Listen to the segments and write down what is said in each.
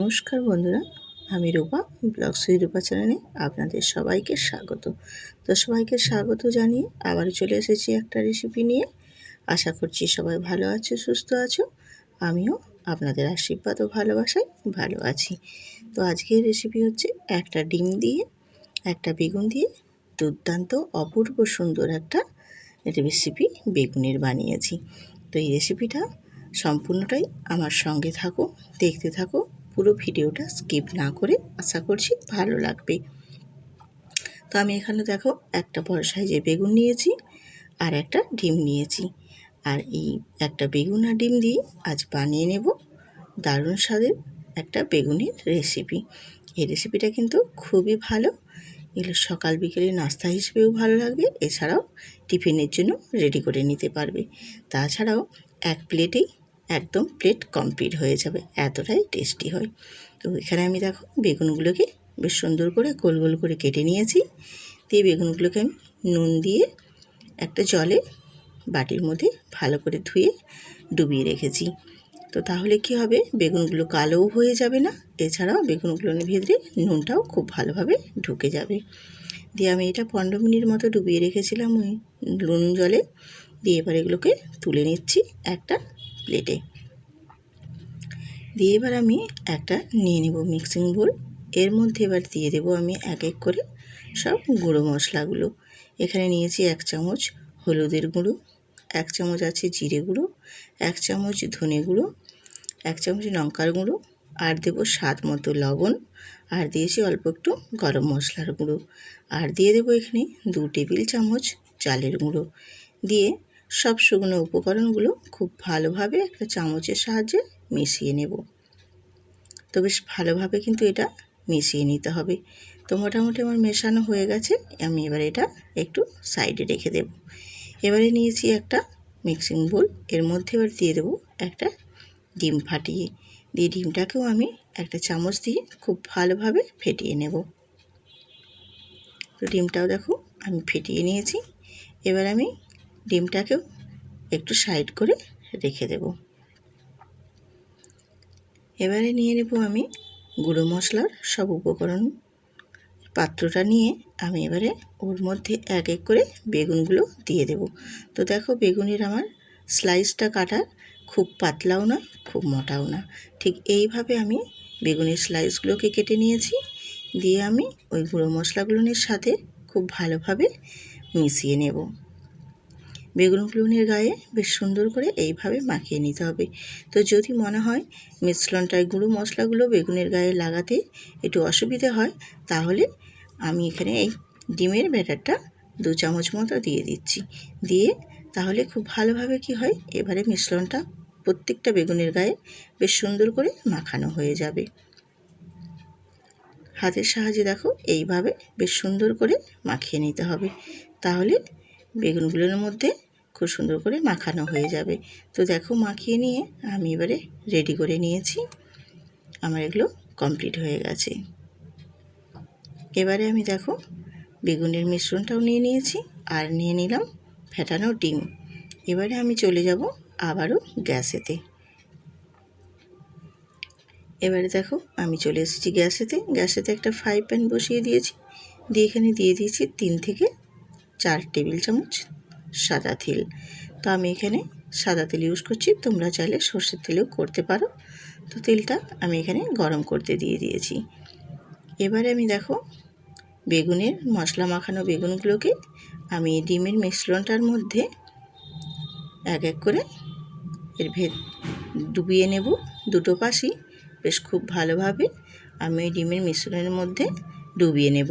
নমস্কার বন্ধুরা, আমি রূপা, ব্লগ সুই রূপা চ্যানেলে আপনাদের সবাইকে স্বাগত। তো সবাইকে স্বাগত জানিয়ে আবার চলে এসেছি একটা রেসিপি নিয়ে। আশা করছি সবাই ভালো আছো, সুস্থ আছো। আমিও আপনাদের আশীর্বাদ ও ভালোবাসায় ভালো আছি। তো আজকের রেসিপি হচ্ছে একটা ডিম দিয়ে, একটা বেগুন দিয়ে দুর্দান্ত, অপূর্ব সুন্দর একটা রেসিপি বেগুনের বানিয়েছি। তো এই রেসিপিটা সম্পূর্ণটাই আমার সঙ্গে থাকো, দেখতে থাকো পুরো ভিডিওটা স্কিপ না করে আশা করছি ভালো লাগবে। তো আমি এখানে দেখো একটা বড় সাইজের বেগুন নিয়েছি আর একটা ডিম নিয়েছি। আর এই একটা বেগুন আর ডিম দিয়ে আজ বানিয়ে নেব দারুণ স্বাদের একটা বেগুনের রেসিপি। এই রেসিপিটা কিন্তু খুবই ভালো। এগুলো সকাল বিকেলে নাস্তা হিসেবেও ভালো লাগবে। এছাড়াও টিফিনের জন্য রেডি করে নিতে পারবে। তাছাড়াও এক প্লেটেই একদম প্লেট কমপ্লিট হয়ে যাবে, এতটাই টেস্টি হয়। তো এখানে আমি দেখো বেগুনগুলোকে বেশ সুন্দর করে গোল গোল করে কেটে নিয়েছি। দিয়ে বেগুনগুলোকে আমি নুন দিয়ে একটা জলে বাটির মধ্যে ভালো করে ধুয়ে ডুবিয়ে রেখেছি। তো তাহলে কি হবে? বেগুনগুলো কালোও হয়ে যাবে না, এছাড়াও বেগুনগুলোর ভিতরে নুনটাও খুব ভালোভাবে ঢুকে যাবে। দিয়ে আমি এটা পনেরো মিনিট মতো ডুবিয়ে রেখেছিলাম ওই নুন জলে। দিয়ে এবার এগুলোকে তুলে নিচ্ছি একটা প্লেটে দিয়ে এবার আমি একটা নিয়ে নেব মিক্সিং বোল এর মধ্যে এবার দিয়ে দেব আমি এক এক করে সব গুঁড়ো মশলাগুলো। এখানে নিয়েছি এক চামচ হলুদের গুঁড়ো, এক চামচ আছে জিরে গুঁড়ো, এক চামচ ধনে গুঁড়ো, এক চামচ লঙ্কার গুঁড়ো, আর দেব স্বাদ মতো লবণ। আর দিয়েছি অল্প একটু গরম মশলার গুঁড়ো। আর দিয়ে দেবো এখানে দু টেবিল চামচ চালের গুঁড়ো। দিয়ে সব শুকনো উপকরণগুলো খুব ভালোভাবে একটা চামচের সাহায্যে মিশিয়ে নেব। তো বেশ ভালোভাবে কিন্তু এটা মিশিয়ে নিতে হবে। তো মোটামুটি আমার মেশানো হয়ে গেছে। আমি এবার এটা একটু সাইডে রেখে দেব। এবারে নিয়েছি একটা মিক্সিং বোল। এর মধ্যে এবার দিয়ে দেবো একটা ডিম ফাটিয়ে। দিয়ে ডিমটাকেও আমি একটা চামচ দিয়ে খুব ভালোভাবে ফেটিয়ে নেব। তো ডিমটাও দেখো আমি ফেটিয়ে নিয়েছি। এবার আমি ডিমটাকেও একটু সাইড করে রেখে দেব। এবারে নিয়ে নেব আমি গুঁড়ো মশলার সব উপকরণ। পাত্রটা নিয়ে আমি এবারে ওর মধ্যে এক এক করে বেগুনগুলো দিয়ে দেব। তো দেখো বেগুনের আমার স্লাইসটা কাটা খুব পাতলাও না, খুব মোটাও না। ঠিক এইভাবে আমি বেগুনের স্লাইসগুলোকে কেটে নিয়েছি। দিয়ে আমি ওই গুঁড়ো মশলাগুলোর সাথে খুব ভালোভাবে মিশিয়ে নেব। বেগুনগুলোনের গায়ে বেশ সুন্দর করে এইভাবে মাখিয়ে নিতে হবে। তো যদি মনে হয় মিশ্রণটায় গুঁড়ো মশলাগুলো বেগুনের গায়ে লাগাতে একটু অসুবিধে হয়, তাহলে আমি এখানে এই ডিমের ব্যাটারটা দু চামচ মতো দিয়ে দিচ্ছি। দিয়ে তাহলে খুব ভালোভাবে কি হয়, এবারে মিশ্রণটা প্রত্যেকটা বেগুনের গায়ে বেশ সুন্দর করে মাখানো হয়ে যাবে। হাতের সাহায্যে দেখো, এইভাবে বেশ সুন্দর করে মাখিয়ে নিতে হবে। তাহলে বেগুনগুলোর মধ্যে খুব সুন্দর করে মাখানো হয়ে যাবে। তো দেখো মাখিয়ে নিয়ে আমি এবারে রেডি করে নিয়েছি। আমার এগুলো কমপ্লিট হয়ে গেছে। এবারে আমি দেখো বেগুনের মিশ্রণটাও নিয়ে নিয়েছি আর নিয়ে নিলাম ফেটানো ডিম। এবারে আমি চলে যাব আবারও গ্যাসেতে। এবারে দেখো আমি চলে এসেছি গ্যাসেতে। গ্যাসেতে একটা ফ্রাই প্যান বসিয়ে দিয়েছি। দিয়ে এখানে দিয়ে দিয়েছি তিন থেকে চার টেবিল চামচ সাদা তেল। তো আমি এখানে সাদা তেল ইউজ করছি। তোমরা চাইলে সর্ষের তেলেও করতে পারো। তো তেলটা আমি এখানে গরম করতে দিয়ে দিয়েছি। এবারে আমি দেখো, বেগুনের মশলা মাখানো বেগুনগুলোকে আমি ডিমের মিশ্রণটার মধ্যে এক এক করে এর ভেদ ডুবিয়ে নেব। দুটো পাশই বেশ খুব ভালোভাবে আমি ডিমের মিশ্রণের মধ্যে ডুবিয়ে নেব।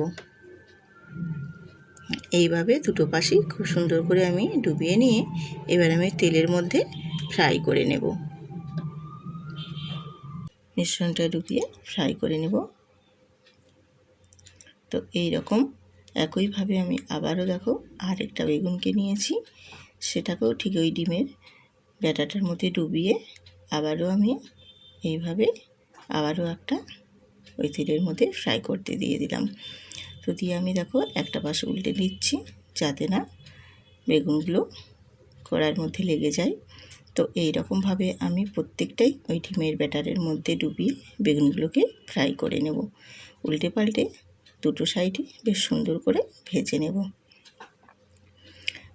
এইভাবে দুটো পাশই খুব সুন্দর করে আমি ডুবিয়ে নিয়ে এবার আমি তেলের মধ্যে ফ্রাই করে নেব। মিশ্রণটা ডুবিয়ে ফ্রাই করে নেব। তো এই রকম একইভাবে আমি আবারও দেখো আরেকটা বেগুনকে নিয়েছি। সেটাকেও ঠিক ওই ডিমের ব্যাটাটার মধ্যে ডুবিয়ে আবারও আমি এইভাবে আবারও একটা ওই তেলের মধ্যে ফ্রাই করতে দিয়ে দিলাম। তো দিয়ে আমি দেখো একটা পাশে উল্টে দিচ্ছি যাতে না বেগুনগুলো কড়ার মধ্যে লেগে যায়। তো তো এই রকমভাবে আমি প্রত্যেকটাই ওই ডিমের ব্যাটারের মধ্যে ডুবিয়ে বেগুনগুলোকে ফ্রাই করে নেব। উল্টে পাল্টে দুটো সাইডে বেশ সুন্দর করে ভেজে নেব।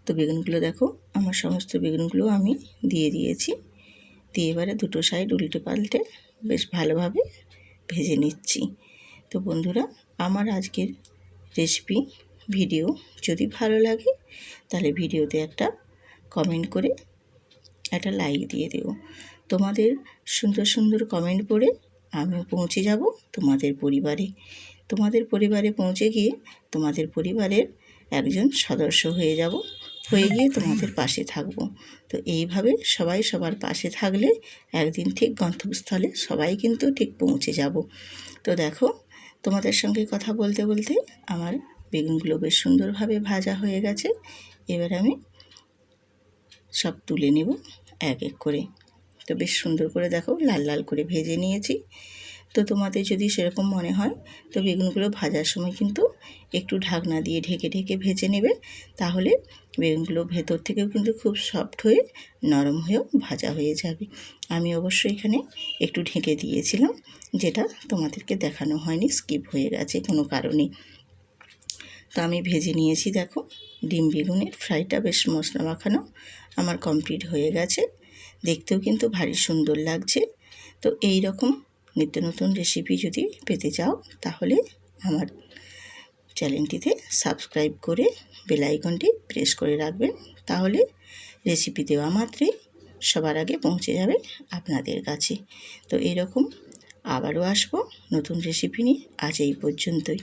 তো বেগুনগুলো দেখো, আমার সমস্ত বেগুনগুলো আমি দিয়ে দিয়েছি। দিয়ে এবারে দুটো সাইড উল্টে পাল্টে বেশ ভালোভাবে ভেজে নিচ্ছি। তো বন্ধুরা, আমার আজকের রেসিপি ভিডিও যদি ভালো লাগে, তাহলে ভিডিওতে একটা কমেন্ট করে একটা লাইক দিয়ে দিও। তোমাদের সুন্দর সুন্দর কমেন্ট পড়ে আমিও পৌঁছে যাব তোমাদের পরিবারে। তোমাদের পরিবারে পৌঁছে গিয়ে তোমাদের পরিবারের একজন সদস্য হয়ে যাব, হয়ে গিয়ে তোমাদের পাশে থাকব। তো এইভাবে সবাই সবার পাশে থাকলে একদিন ঠিক গন্তব্যস্থলে সবাই কিন্তু ঠিক পৌঁছে যাব। তো দেখো তোমাদের সঙ্গে কথা বলতে বলতে আমার বেগুনগুলো বেশ সুন্দরভাবে ভাজা হয়ে গেছে। এবার আমি সব তুলে নেব এক এক করে। তো বেশ সুন্দর করে দেখো, লাল লাল করে ভেজে নিয়েছি। তো তোমাদের যদি সেরকম মনে হয়, তো বেগুনগুলো ভাজার সময় কিন্তু একটু ঢাকনা দিয়ে ঢেকে ঢেকে ভেজে নেবে। তাহলে বেগুনগুলো ভেতর থেকেও কিন্তু খুব সফট হয়ে, নরম হয়েও ভাজা হয়ে যাবে। আমি অবশ্যই এখানে একটু ঢেকে দিয়েছিলাম, যেটা তোমাদেরকে দেখানো হয়নি, স্কিপ হয়ে গেছে কোনো কারণে। তো আমি ভেজে নিয়েছি, দেখো, ডিম বেগুনের ফ্রাইটা বেশ মশলা মাখানো আমার কমপ্লিট হয়ে গেছে। দেখতেও কিন্তু ভারী সুন্দর লাগছে। তো এই রকম নিত্য নতুন রেসিপি যদি পেতে চাও, তাহলে আমার চ্যানেলটিতে সাবস্ক্রাইব করে বেলাইকনটি প্রেস করে রাখবেন। তাহলে রেসিপি দেওয়া মাত্রে সবার আগে পৌঁছে যাবে আপনাদের কাছে। তো এরকম আবারও আসব নতুন রেসিপি নিয়ে। আজ এই পর্যন্তই।